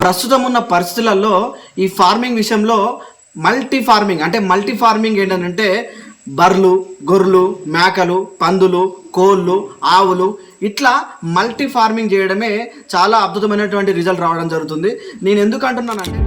ప్రస్తుతం ఉన్న పరిస్థితులలో ఈ ఫార్మింగ్ విషయంలో మల్టీ ఫార్మింగ్ అంటే మల్టీ ఫార్మింగ్ ఏంటంటే బర్రెలు గొర్రెలు మేకలు పందులు కోళ్ళు ఆవులు ఇట్లా మల్టీ ఫార్మింగ్ చేయడమే చాలా అద్భుతమైనటువంటి రిజల్ట్ రావడం జరుగుతుంది. నేను ఎందుకు అంటున్నానంటే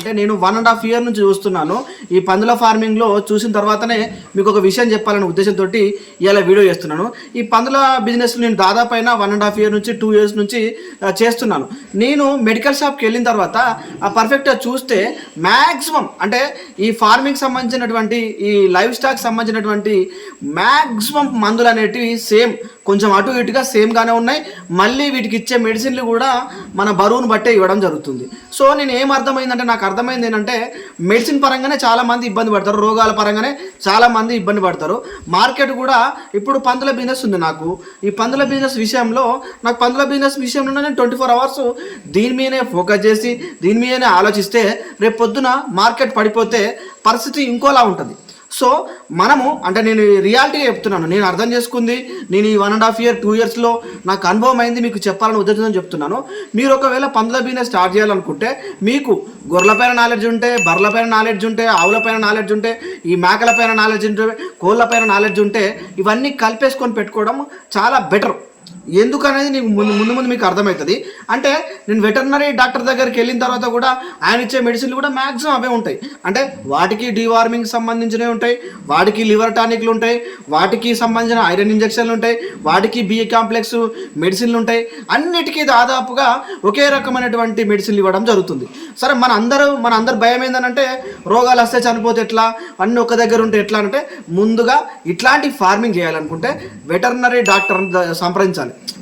అంటే నేను వన్ అండ్ హాఫ్ ఇయర్ నుంచి చూస్తున్నాను. ఈ పందుల ఫార్మింగ్లో చూసిన తర్వాతనే మీకు ఒక విషయం చెప్పాలనే ఉద్దేశంతో ఇలా వీడియో చేస్తున్నాను. ఈ పందుల బిజినెస్ నేను దాదాపు అయినా వన్ అండ్ హాఫ్ ఇయర్ నుంచి టూ ఇయర్స్ నుంచి చేస్తున్నాను. నేను మెడికల్ షాప్కి వెళ్ళిన తర్వాత ఆ పర్ఫెక్ట్గా చూస్తే మ్యాక్సిమం అంటే ఈ ఫార్మింగ్ సంబంధించినటువంటి ఈ లైఫ్ స్టాక్ సంబంధించినటువంటి మ్యాక్సిమం మందులు అనేటివి సేమ్ కొంచెం అటు ఇటుగా సేమ్గానే ఉన్నాయి. మళ్ళీ వీటికి ఇచ్చే మెడిసిన్లు కూడా మన బరువును బట్టే ఇవ్వడం జరుగుతుంది. సో నేను ఏం అర్థమైందంటే నాకు అర్థమైంది ఏంటంటే మెడిసిన్ పరంగానే చాలా మంది ఇబ్బంది పడతారు రోగాల పరంగానే చాలా మంది ఇబ్బంది పడతారు. మార్కెట్ కూడా ఇప్పుడు పందుల బిజినెస్ ఉంది నాకు. ఈ పందుల బిజినెస్ విషయంలో నాకు పందుల బిజినెస్ విషయంలో నేను ట్వంటీ ఫోర్ అవర్స్ దీని మీదనే ఫోకస్ చేసి దీని మీదనే ఆలోచిస్తే రేపు పొద్దున మార్కెట్ పడిపోతే పరిస్థితి ఇంకోలా ఉంటుంది. సో మనము అంటే నేను రియాలిటీగా చెప్తున్నాను నేను అర్థం చేసుకుంది నేను ఈ one and half year two ఇయర్స్లో నాకు అనుభవం అయింది మీకు చెప్పాలని ఉద్దేశంతో చెప్తున్నాను. మీరు ఒకవేళ పందుల బిజినెస్ స్టార్ట్ చేయాలనుకుంటే మీకు గొర్రెల పైన నాలెడ్జ్ ఉంటే బర్రెల పైన నాలెడ్జ్ ఉంటే ఆవుల పైన నాలెడ్జ్ ఉంటే ఈ మేకల పైన నాలెడ్జ్ ఉంటే కోళ్ళ పైన నాలెడ్జ్ ఉంటే ఇవన్నీ కలిపేసుకొని పెట్టుకోవడం చాలా బెటర్ ఎందుకు అనేది నీకు ముందు ముందు ముందు మీకు అర్థమవుతుంది. అంటే నేను వెటర్నరీ డాక్టర్ దగ్గరికి వెళ్ళిన తర్వాత కూడా ఆయన ఇచ్చే మెడిసిన్లు కూడా మ్యాక్సిమం అవే ఉంటాయి. అంటే వాటికి డీవార్మింగ్ సంబంధించినవి ఉంటాయి వాటికి లివర్ టానిక్లు ఉంటాయి వాటికి సంబంధించిన ఐరన్ ఇంజెక్షన్లు ఉంటాయి వాటికి బి కాంప్లెక్స్ మెడిసిన్లు ఉంటాయి. అన్నిటికీ దాదాపుగా ఒకే రకమైనటువంటి మెడిసిన్లు ఇవ్వడం జరుగుతుంది. సరే మన అందరూ మన అందరు భయం ఏంటంటే రోగాలు వస్తే చనిపోతే ఎట్లా అన్నీ ఒక దగ్గర ఉంటే ఎట్లా అంటే ముందుగా ఇట్లాంటి ఫార్మింగ్ చేయాలనుకుంటే వెటర్నరీ డాక్టర్ సంప్రదించాలి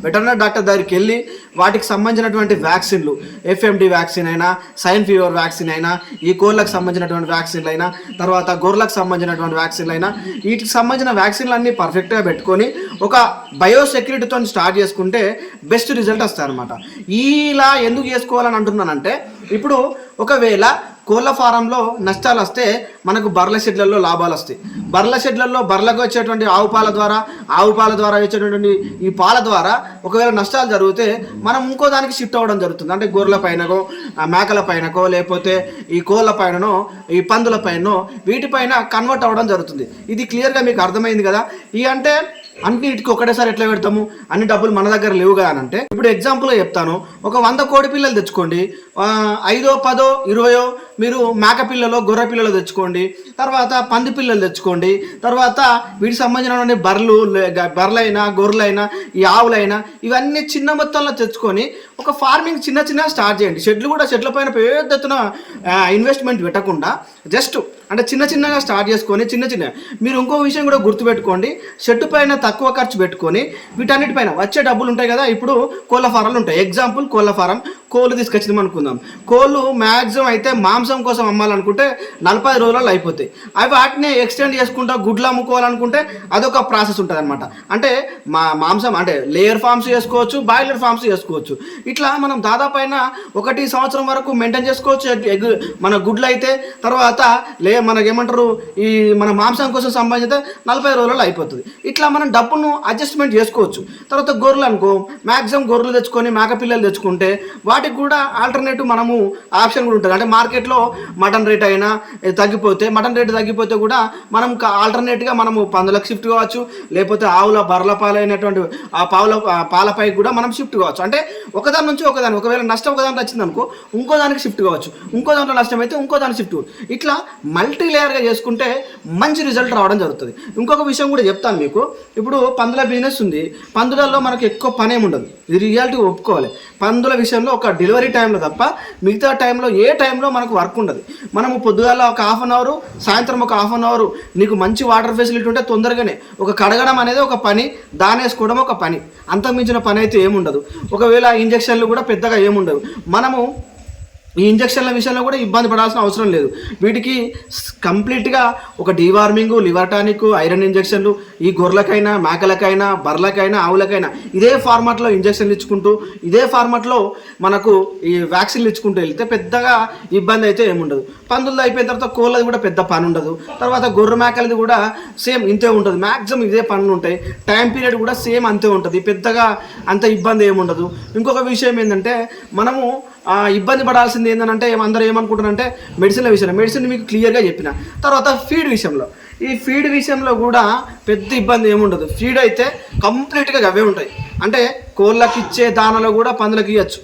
వెటర్నరీ డాక్టర్ దగ్గరికి వెళ్ళి వాటికి సంబంధించినటువంటి వ్యాక్సిన్లు ఎఫ్ఎండి వ్యాక్సిన్ అయినా సైన్ ఫీవర్ వ్యాక్సిన్ అయినా ఈ కోళ్ళకు సంబంధించినటువంటి వ్యాక్సిన్లు అయినా తర్వాత గొర్రెలకు సంబంధించినటువంటి వ్యాక్సిన్లు అయినా వీటికి సంబంధించిన వ్యాక్సిన్లు అన్నీ పర్ఫెక్ట్గా పెట్టుకొని ఒక బయోసెక్యూరిటీతో స్టార్ట్ చేసుకుంటే బెస్ట్ రిజల్ట్ వస్తాయి అనమాట ఇలా ఎందుకు చేసుకోవాలని అంటున్నానంటే ఇప్పుడు ఒకవేళ కోళ్ళ ఫారంలో నష్టాలు వస్తే మనకు బర్ల షెడ్లలో లాభాలు వస్తాయి. బర్ల షెడ్లలో బర్లకు వచ్చేటువంటి ఆవు పాల ద్వారా ఆవు పాల ద్వారా వచ్చేటటువంటి ఈ పాల ద్వారా ఒకవేళ నష్టాలు జరిగితే మనం ఇంకో దానికి షిఫ్ట్ అవ్వడం జరుగుతుంది. అంటే గొర్రెల పైనకో మేకల పైనకో లేకపోతే ఈ కోళ్ళ పైననో ఈ పందుల పైనో వీటిపైన కన్వర్ట్ అవ్వడం జరుగుతుంది. ఇది క్లియర్గా మీకు అర్థమైంది కదా? ఈ అంటే అన్నిటికి ఒకటేసారి ఎట్లా పెడతాము? అన్ని డబ్బులు మన దగ్గర లేవు కదా అని అంటే ఇప్పుడు ఎగ్జాంపుల్గా చెప్తాను. ఒక వంద కోడి పిల్లలు తెచ్చుకోండి. ఐదో పదో ఇరవయో మీరు మేక పిల్లలో గొర్రె పిల్లలు తెచ్చుకోండి. తర్వాత పంది పిల్లలు తెచ్చుకోండి. తర్వాత వీటికి సంబంధించిన బర్రెలు బర్రెలైనా గొర్రెలైనా ఈ ఆవులైనా ఇవన్నీ చిన్న మొత్తంలో తెచ్చుకొని ఒక ఫార్మింగ్ చిన్న చిన్న స్టార్ట్ చేయండి. షెడ్లు కూడా షెడ్ల పైన పెద్ద ఎత్తున ఇన్వెస్ట్మెంట్ పెట్టకుండా జస్ట్ అంటే చిన్న చిన్నగా స్టార్ట్ చేసుకొని చిన్న చిన్న మీరు ఇంకో విషయం కూడా గుర్తుపెట్టుకోండి. షెడ్ పైన తక్కువ ఖర్చు పెట్టుకొని వీటన్నిటిపైన వచ్చే డబ్బులు ఉంటాయి కదా ఇప్పుడు కోళ్ళ ఫారాలు ఉంటాయి. ఎగ్జాంపుల్ కోళ్ళ ఫారం. కోళ్ళు తీసుకొచ్చింది అనుకుందాం. కోళ్ళు మ్యాక్సిమం అయితే మాంసం కోసం అమ్మాలనుకుంటే నలభై రోజులలో అయిపోతాయి. అవి వాటిని ఎక్స్టెండ్ చేసుకుంటా గుడ్లు అమ్ముకోవాలనుకుంటే అదొక ప్రాసెస్ ఉంటుంది అనమాట అంటే మా మాంసం అంటే లేయర్ ఫార్మ్స్ చేసుకోవచ్చు బాయిలర్ ఫార్మ్స్ చేసుకోవచ్చు. ఇట్లా మనం దాదాపు అయినా ఒకటి సంవత్సరం వరకు మెయింటైన్ చేసుకోవచ్చు. ఎగ్- మన గుడ్లు అయితే తర్వాత లే మనకి ఏమంటారు ఈ మన మాంసం కోసం సంబంధించిన నలభై రోజులలో అయిపోతుంది. ఇట్లా మనం డబ్బును అడ్జస్ట్మెంట్ చేసుకోవచ్చు. తర్వాత గొర్రెలు అనుకో మ్యాక్సిమం గొర్రెలు తెచ్చుకొని మేకపిల్లలు తెచ్చుకుంటే తెచ్చుకుంటే వాటికి కూడా ఆల్టర్నేటివ్ మనము ఆప్షన్ కూడా ఉంటుంది. అంటే మార్కెట్లో మటన్ రేట్ అయినా తగ్గిపోతే మటన్ రేట్ తగ్గిపోతే కూడా మనం ఆల్టర్నేట్గా మనము పందులకు షిఫ్ట్ కావచ్చు లేకపోతే ఆవుల బర్ల పాలైనటువంటి ఆ పావుల పాలపై కూడా మనం షిఫ్ట్ కావచ్చు. అంటే ఒకదాని నుంచి ఒకదాని ఒకవేళ నష్టం ఒకదానికి వచ్చింది అనుకో ఇంకో దానికి షిఫ్ట్ కావచ్చు. ఇంకో దాంట్లో నష్టం అయితే ఇంకో దానికి షిఫ్ట్ కావచ్చు. ఇట్లా మల్టీ లేయర్గా చేసుకుంటే మంచి రిజల్ట్ రావడం జరుగుతుంది. ఇంకొక విషయం కూడా చెప్తాను మీకు. ఇప్పుడు పందుల బిజినెస్ ఉంది. పందులలో మనకు ఎక్కువ పని ఏమి ఉండదు. ఇది రియాలిటీ ఒప్పుకోవాలి. పందుల విషయంలో ఒక డెలివరీ టైంలో తప్ప మిగతా టైంలో ఏ టైంలో మనకు వర్క్ ఉండదు. మనము పొద్దుగాల ఒక హాఫ్ అన్ అవర్ సాయంత్రం ఒక హాఫ్ అన్ అవర్ నీకు మంచి వాటర్ ఫెసిలిటీ ఉంటే తొందరగానే ఒక కడగడం అనేది ఒక పని దానేసుకోవడం ఒక పని. అంతకుమించిన పని అయితే ఏముండదు. ఒకవేళ ఇంజక్షన్లు కూడా పెద్దగా ఏముండదు మనము ఈ ఇంజక్షన్ల విషయంలో కూడా ఇబ్బంది పడాల్సిన అవసరం లేదు. వీటికి కంప్లీట్గా ఒక డీవార్మింగ్ లివర్ టానిక్ ఐరన్ ఇంజక్షన్లు ఈ గొర్రెలకైనా మేకలకైనా బర్రెలకైనా ఆవులకైనా ఇదే ఫార్మాట్లో ఇంజక్షన్లు ఇచ్చుకుంటూ ఇదే ఫార్మాట్లో మనకు ఈ వ్యాక్సిన్లు ఇచ్చుకుంటూ వెళ్తే పెద్దగా ఇబ్బంది అయితే ఏముండదు. పందులది అయిపోయిన తర్వాత కోళ్ళది కూడా పెద్ద పని ఉండదు. తర్వాత గొర్రె మేకలది కూడా సేమ్ ఇంతే ఉంటుంది. మ్యాక్సిమం ఇదే పనులు ఉంటాయి. టైం పీరియడ్ కూడా సేమ్ అంతే ఉంటుంది. పెద్దగా అంత ఇబ్బంది ఏముండదు. ఇంకొక విషయం ఏంటంటే మనము ఇబ్బంది పడాల్సింది ఏంటంటే అందరూ ఏమనుకుంటారంటే మెడిసిన్ల విషయంలో. మెడిసిన్ మీకు క్లియర్గా చెప్పిన. తర్వాత ఫీడ్ విషయంలో. ఈ ఫీడ్ విషయంలో కూడా పెద్ద ఇబ్బంది ఏముండదు. ఫీడ్ అయితే కంప్లీట్గా అవే ఉంటాయి. అంటే కోళ్ళకి ఇచ్చే దానలో కూడా పందులకు ఇవ్వచ్చు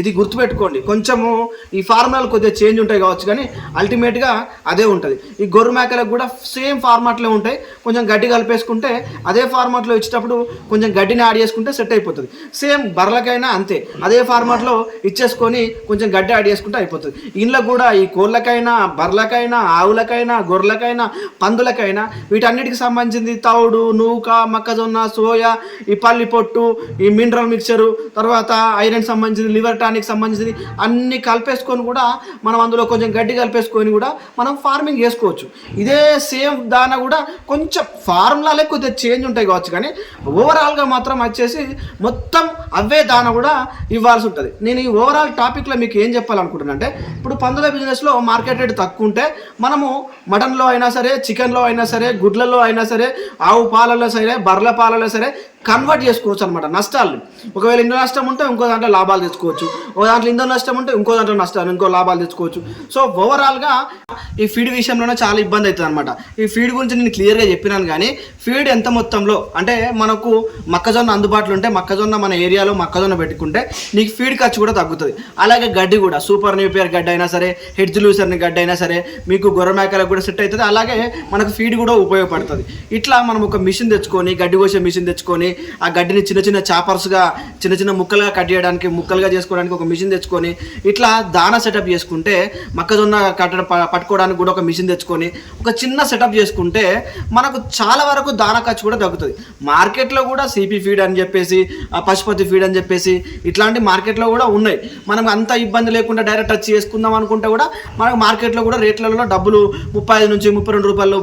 ఇది గుర్తుపెట్టుకోండి. కొంచెము ఈ ఫార్ములాలు కొద్దిగా చేంజ్ ఉంటాయి కావచ్చు కానీ అల్టిమేట్గా అదే ఉంటుంది. ఈ గొర్రె మేకలకు కూడా సేమ్ ఫార్మాట్లో ఉంటాయి. కొంచెం గడ్డి కలిపేసుకుంటే అదే ఫార్మాట్లో ఇచ్చేటప్పుడు కొంచెం గడ్డిని యాడ్ చేసుకుంటే సెట్ అయిపోతుంది. సేమ్ బర్రలకైనా అంతే. అదే ఫార్మాట్లో ఇచ్చేసుకొని కొంచెం గడ్డి యాడ్ చేసుకుంటే అయిపోతుంది. ఇంట్లో కూడా ఈ కోళ్ళకైనా బర్రెలకైనా ఆవులకైనా గొర్రెలకైనా పందులకైనా వీటన్నిటికి సంబంధించింది తౌడు నూక మొక్కజొన్న సోయా ఈ పల్లి పొట్టు ఈ మినరల్ మిక్చరు తర్వాత ఐరన్ సంబంధించింది లివర్ టానిక్ సంబంధించింది అన్ని కలిపేసుకొని కూడా మనం అందులో కొంచెం గడ్డి కలిపేసుకొని కూడా మనం ఫార్మింగ్ చేసుకోవచ్చు. ఇదే సేమ్ దాన కూడా కొంచెం ఫార్ములాలే కొద్దిగా చేంజ్ ఉంటాయి కావచ్చు కానీ ఓవరాల్గా మాత్రం వచ్చేసి మొత్తం అవే దాన కూడా ఇవ్వాల్సి ఉంటుంది. నేను ఈ ఓవరాల్ టాపిక్లో మీకు ఏం చెప్పాలనుకుంటున్నా అంటే ఇప్పుడు పందుల బిజినెస్లో మార్కెట్ రేట్ తక్కువ ఉంటే మనము మటన్లో అయినా సరే చికెన్లో అయినా సరే గుడ్లలో అయినా సరే ఆవు పాలలో సరే బర్రెల పాలలో సరే కన్వర్ట్ చేసుకోవచ్చు అనమాట నష్టాలు. ఒకవేళ ఇందులో నష్టం ఉంటే ఇంకో దాంట్లో లాభాలు తెచ్చుకోవచ్చు. ఒక దాంట్లో ఇందులో నష్టం ఉంటే ఇంకో దాంట్లో నష్టాలు ఇంకో లాభాలు తెచ్చుకోవచ్చు. సో ఓవరాల్గా ఈ ఫీడ్ విషయంలోనే చాలా ఇబ్బంది అవుతుంది అనమాట ఈ ఫీడ్ గురించి నేను క్లియర్గా చెప్పినాను కానీ ఫీడ్ ఎంత మొత్తంలో? అంటే మనకు మొక్కజొన్న అందుబాటులో ఉంటే మొక్కజొన్న మన ఏరియాలో మొక్కజొన్న పెట్టుకుంటే నీకు ఫీడ్ ఖర్చు కూడా తగ్గుతుంది. అలాగే గడ్డి కూడా సూపర్ న్యూపియర్ గడ్డి అయినా సరే హెడ్జ్ లూసర్ని గడ్డి అయినా సరే మీకు గొర్రె మేకలకు కూడా సెట్ అవుతుంది. అలాగే మనకు ఫీడ్ కూడా ఉపయోగపడుతుంది. ఇట్లా మనం ఒక మిషన్ తెచ్చుకొని గడ్డి కోసే మిషన్ తెచ్చుకొని ఆ గడ్డిని చిన్న చిన్న చాపర్స్గా చిన్న చిన్న ముక్కలుగా కట్ చేయడానికి ముక్కలుగా చేసుకోవడానికి ఒక మిషన్ తెచ్చుకొని ఇట్లా దానా సెటప్ చేసుకుంటే మొక్కజొన్న కట్ట ప- పట్టుకోవడానికి కూడా ఒక మిషన్ తెచ్చుకొని ఒక చిన్న సెటప్ చేసుకుంటే మనకు చాలా వరకు దానా ఖర్చు కూడా తగ్గుతుంది. మార్కెట్లో కూడా సిపి ఫీడ్ అని చెప్పేసి ఆ పశుపతి ఫీడ్ అని చెప్పేసి ఇట్లాంటి మార్కెట్లో కూడా ఉన్నాయి. మనం అంత ఇబ్బంది లేకుండా డైరెక్ట్ వచ్చి చేసుకుందాం అనుకుంటే కూడా మనకు మార్కెట్లో కూడా రేట్లలో డబ్బులు ముప్పై ఐదు నుంచి ముప్పై రెండు రూపాయల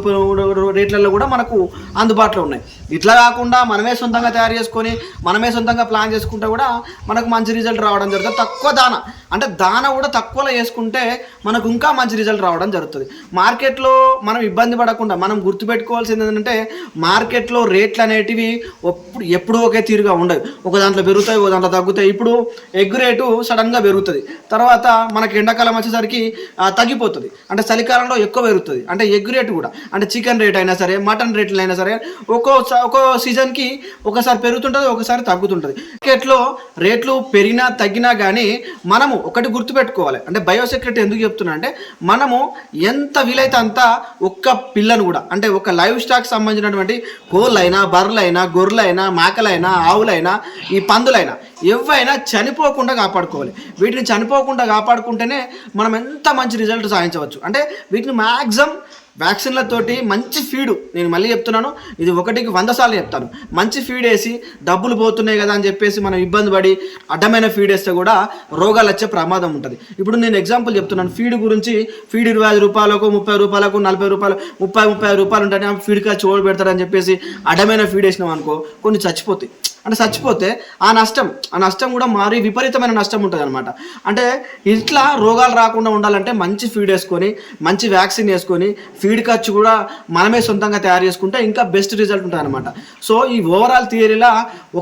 రేట్లలో కూడా మనకు అందుబాటులో ఉన్నాయి. ఇట్లా కాకుండా మనమే సొంతంగా తయారు చేసుకొని మనమే సొంతంగా ప్లాన్ చేసుకుంటే కూడా మనకు మంచి రిజల్ట్ రావడం జరుగుతుంది. తక్కువ దాన. అంటే దాన కూడా తక్కువలో వేసుకుంటే మనకు ఇంకా మంచి రిజల్ట్ రావడం జరుగుతుంది. మార్కెట్లో మనం ఇబ్బంది పడకుండా మనం గుర్తుపెట్టుకోవాల్సింది ఏంటంటే మార్కెట్లో రేట్లు అనేటివి ఎప్పుడు ఎప్పుడు ఒకే తీరుగా ఉండవు. ఒక దాంట్లో పెరుగుతాయి ఒక దాంట్లో తగ్గుతాయి. ఇప్పుడు ఎగ్ రేటు సడన్గా పెరుగుతుంది. తర్వాత మనకి ఎండాకాలం వచ్చేసరికి తగ్గిపోతుంది. అంటే చలికాలంలో ఎక్కువ పెరుగుతుంది. అంటే ఎగ్ రేటు కూడా. అంటే చికెన్ రేట్ అయినా సరే మటన్ రేట్లు అయినా సరే ఒక్కో ఒక్కో సీజన్కి ఒకసారి పెరుగుతుంటుంది ఒకసారి తగ్గుతుంటుంది. మార్కెట్లో రేట్లు పెరిగినా తగ్గినా కానీ మనము ఒకటి గుర్తుపెట్టుకోవాలి. అంటే బయోసెక్యూరిటీ ఎందుకు చెప్తున్నా అంటే మనము ఎంత వీలైతే అంత ఒక్క పిల్లను కూడా అంటే ఒక లైవ్ స్టాక్ సంబంధించినటువంటి కోళ్ళైనా బర్రెలైనా గొర్రెలైనా మేకలైనా ఆవులైనా ఈ పందులైనా ఎవైనా చనిపోకుండా కాపాడుకోవాలి. వీటిని చనిపోకుండా కాపాడుకుంటేనే మనం ఎంత మంచి రిజల్ట్ సాధించవచ్చు. అంటే వీటిని మ్యాక్సిమం వ్యాక్సిన్లతోటి మంచి ఫీడు నేను మళ్ళీ చెప్తున్నాను ఇది ఒకటికి వంద సార్లు చెప్తాను. మంచి ఫీడ్ వేసి డబ్బులు పోతున్నాయి కదా అని చెప్పేసి మనం ఇబ్బంది పడి అడ్డమైన ఫీడ్ వేస్తే కూడా రోగాలు వచ్చే ప్రమాదం ఉంటుంది. ఇప్పుడు నేను ఎగ్జాంపుల్ చెప్తున్నాను ఫీడ్ గురించి ఫీడ్ ఇరవై ఐదు రూపాయలకు ముప్పై రూపాయలకు నలభై రూపాయలు ముప్పై ముప్పై ఐదు రూపాయలు ఉంటాయి ఫీడ్ ఖర్చు పెడతారని చెప్పేసి అడ్డమైన ఫీడ్ వేసినాం అనుకో కొన్ని చచ్చిపోతాయి. అంటే చచ్చిపోతే ఆ నష్టం ఆ నష్టం కూడా మారి విపరీతమైన నష్టం ఉంటుంది అనమాట అంటే ఇట్లా రోగాలు రాకుండా ఉండాలంటే మంచి ఫీడ్ వేసుకొని మంచి వ్యాక్సిన్ వేసుకొని ఫీడ్ ఖర్చు కూడా మనమే సొంతంగా తయారు చేసుకుంటే ఇంకా బెస్ట్ రిజల్ట్ ఉంటుంది అనమాట సో ఈ ఓవరాల్ థియరీలా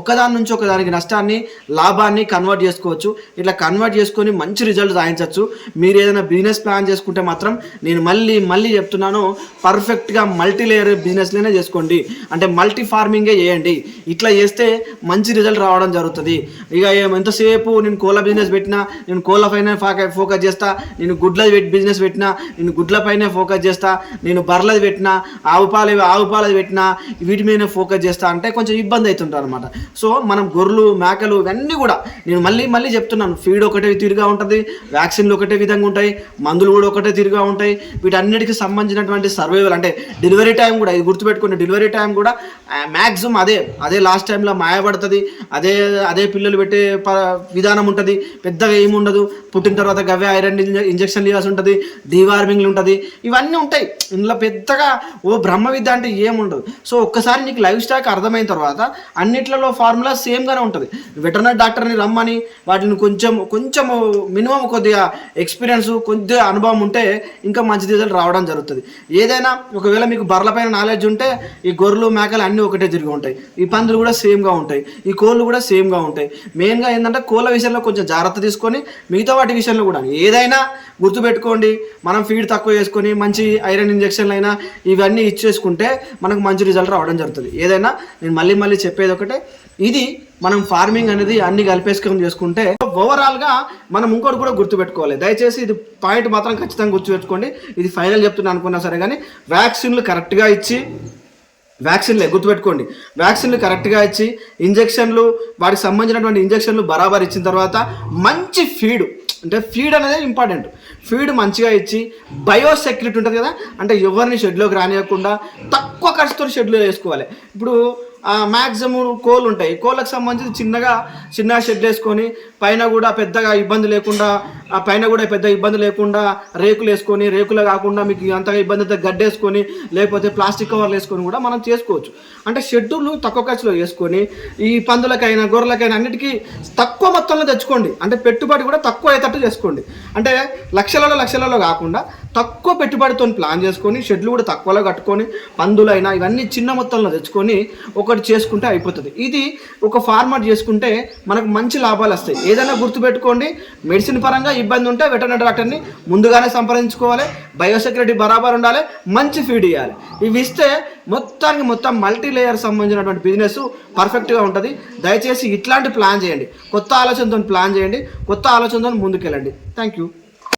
ఒకదాని నుంచి ఒకదానికి నష్టాన్ని లాభాన్ని కన్వర్ట్ చేసుకోవచ్చు. ఇట్లా కన్వర్ట్ చేసుకొని మంచి రిజల్ట్ సాధించవచ్చు మీరు ఏదైనా బిజినెస్ ప్లాన్ చేసుకుంటే మాత్రం నేను మళ్ళీ మళ్ళీ చెప్తున్నాను పర్ఫెక్ట్గా మల్టీ లేయర్ బిజినెస్లోనే చేసుకోండి. అంటే మల్టీ ఫార్మింగే చేయండి. ఇట్లా చేస్తే మంచి రిజల్ట్ రావడం జరుగుతుంది. ఇక ఎంతసేపు నేను కోళ్ళ బిజినెస్ పెట్టినా నేను కోళ్ళ పైన ఫోకస్ చేస్తా నేను గుడ్ల బిజినెస్ పెట్టినా నేను గుడ్లపైన ఫోకస్ చేస్తా నేను బర్రలది పెట్టినా ఆవు పాలు ఆవు పాలది పెట్టినా వీటి మీద ఫోకస్ చేస్తా అంటే కొంచెం ఇబ్బంది అవుతుంటారు అనమాట సో మనం గొర్రెలు మేకలు ఇవన్నీ కూడా నేను మళ్ళీ మళ్ళీ చెప్తున్నాను. ఫీడ్ ఒకటే తీరుగా ఉంటుంది వ్యాక్సిన్లు ఒకటే విధంగా ఉంటాయి మందులు కూడా ఒకటే తీరుగా ఉంటాయి. వీటన్నిటికి సంబంధించినటువంటి సర్వైవల్ అంటే డెలివరీ టైం కూడా ఇది గుర్తుపెట్టుకోండి డెలివరీ టైం కూడా మ్యాక్సిమం అదే అదే లాస్ట్ టైంలో గాయపడుతుంది. అదే అదే పిల్లలు పెట్టే ప విధానం ఉంటుంది. పెద్దగా ఏమి ఉండదు. పుట్టిన తర్వాత గవ్వే ఐరన్ ఇంజక్షన్ ఇవ్వాల్సి ఉంటుంది. డీవార్మింగ్లు ఉంటుంది. ఇవన్నీ ఉంటాయి. ఇందులో పెద్దగా ఓ బ్రహ్మ విద్య అంటే ఏముండదు సో ఒక్కసారి నీకు లైఫ్ స్టాక్ అర్థమైన తర్వాత అన్నిట్లలో ఫార్ములా సేమ్గానే ఉంటుంది. వెటర్నరీ డాక్టర్ని రమ్మని వాటిని కొంచెం కొంచెం మినిమం కొద్దిగా ఎక్స్పీరియన్స్ కొద్దిగా అనుభవం ఉంటే ఇంకా మంచి రిజల్ట్ రావడం జరుగుతుంది. ఏదైనా ఒకవేళ మీకు బర్రలపైన నాలెడ్జ్ ఉంటే ఈ గొర్రెలు మేకలు అన్నీ ఒకటే తిరిగి ఉంటాయి. ఈ పందులు కూడా సేమ్గా ఉంటాయి. ఉంటాయి. ఈ కోళ్ళు కూడా సేమ్గా ఉంటాయి. మెయిన్గా ఏంటంటే కోళ్ళ విషయంలో కొంచెం జాగ్రత్త తీసుకొని మిగతా వాటి విషయంలో కూడా. ఏదైనా గుర్తుపెట్టుకోండి. మనం ఫీడ్ తక్కువ చేసుకొని మంచి ఐరన్ ఇంజక్షన్లు అయినా ఇవన్నీ ఇచ్చేసుకుంటే మనకు మంచి రిజల్ట్ రావడం జరుగుతుంది. ఏదైనా నేను మళ్ళీ మళ్ళీ చెప్పేది ఒకటే. ఇది మనం ఫార్మింగ్ అనేది అన్ని కలిపేసుకొని చేసుకుంటే ఓవరాల్గా మనం ఇంకోటి కూడా గుర్తుపెట్టుకోవాలి. దయచేసి ఇది పాయింట్ మాత్రం ఖచ్చితంగా గుర్తుపెట్టుకోండి. ఇది ఫైనల్ చెప్తున్నా అనుకున్నా సరే కానీ వ్యాక్సిన్లు కరెక్ట్గా ఇచ్చి వ్యాక్సిన్లే గుర్తుపెట్టుకోండి. వ్యాక్సిన్లు కరెక్ట్గా ఇచ్చి ఇంజెక్షన్లు వాటికి సంబంధించినటువంటి ఇంజెక్షన్లు బరాబర్ ఇచ్చిన తర్వాత మంచి ఫీడ్ అంటే ఫీడ్ అనేది ఇంపార్టెంట్. ఫీడ్ మంచిగా ఇచ్చి బయోసెక్యూరిటీ ఉంటుంది కదా అంటే ఎవరిని షెడ్లోకి రానియకుండా తక్కువ ఖర్చుతో షెడ్లో వేసుకోవాలి. ఇప్పుడు మ్యాక్సిమం కోళ్ళు ఉంటాయి. కోళ్ళకు సంబంధించి చిన్నగా చిన్న షెడ్ వేసుకొని పైన కూడా పెద్దగా ఇబ్బంది లేకుండా ఆ పైన కూడా పెద్ద ఇబ్బంది లేకుండా రేకులు వేసుకొని రేకులు కాకుండా మీకు అంతగా ఇబ్బంది అయితే గడ్డేసుకొని లేకపోతే ప్లాస్టిక్ కవర్లు వేసుకొని కూడా మనం చేసుకోవచ్చు. అంటే షెడ్యూల్ను తక్కువ ఖర్చులో వేసుకొని ఈ పందులకైనా గొర్రెలకైనా అన్నిటికీ తక్కువ మొత్తంలో తెచ్చుకోండి. అంటే పెట్టుబడి కూడా తక్కువ అయ్యేటట్టు చేసుకోండి. అంటే లక్షలలో లక్షలలో కాకుండా తక్కువ పెట్టుబడితో ప్లాన్ చేసుకొని షెడ్లు కూడా తక్కువలో కట్టుకొని పందులైనా ఇవన్నీ చిన్న మొత్తంలో తెచ్చుకొని ఒకటి చేసుకుంటే అయిపోతుంది. ఇది ఒక ఫార్మాట్ చేసుకుంటే మనకు మంచి లాభాలు వస్తాయి. ఏదైనా గుర్తుపెట్టుకోండి మెడిసిన్ పరంగా ఇబ్బంది ఉంటే వెటర్నరీ డాక్టర్ని ముందుగానే సంప్రదించుకోవాలి. బయోసెక్యూరిటీ బరాబర్ ఉండాలి. మంచి ఫీడ్ ఇవ్వాలి ఇవి ఇస్తే మొత్తానికి మొత్తం మల్టీ లేయర్ సంబంధించినటువంటి బిజినెస్ పర్ఫెక్ట్గా ఉంటుంది. దయచేసి ఇట్లాంటి ప్లాన్ చేయండి. కొత్త ఆలోచనతో ప్లాన్ చేయండి. కొత్త ఆలోచనతో ముందుకెళ్ళండి. Thank you